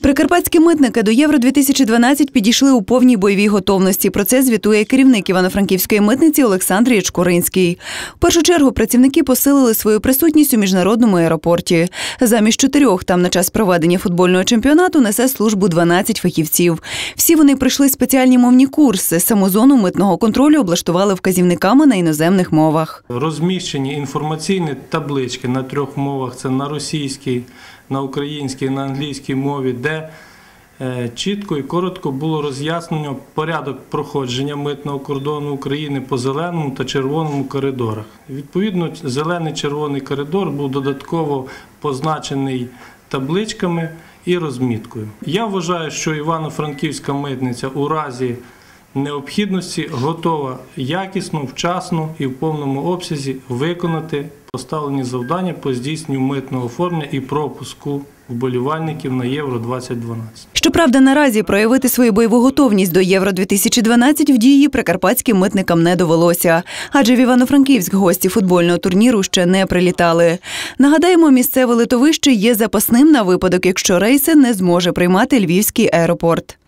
Прикарпатські митники до Євро 2012 підійшли у повній бойовій готовності. Про це звітує керівник Івано-Франківської митниці Олександр Ячкуринський. В першу чергу працівники посилили свою присутність у міжнародному аеропорті. Замість чотирьох там на час проведення футбольного чемпіонату несе службу 12 фахівців. Всі вони пройшли спеціальні мовні курси. Саму зону митного контролю облаштували вказівниками на іноземних мовах. Розміщені інформаційні таблички на трьох мовах: це на російській, на українській, на англійській мові, де е, чітко і коротко було роз'яснено порядок проходження митного кордону України по зеленому та червоному коридорах. Відповідно, зелений червоний коридор був додатково позначений табличками і розміткою. Я вважаю, що Івано-Франківська митниця у разі необхідності готова якісно, вчасно і в повному обсязі виконати поставлені завдання по здійсненню митного оформлення і пропуску вболівальників на Євро 2012. Щоправда, наразі проявити свою бойову готовність до Євро 2012 в дії прикарпатським митникам не довелося, адже в Івано-Франківськ гості футбольного турніру ще не прилітали. Нагадаємо, місцеве литовище є запасним на випадок, якщо рейси не зможе приймати львівський аеропорт.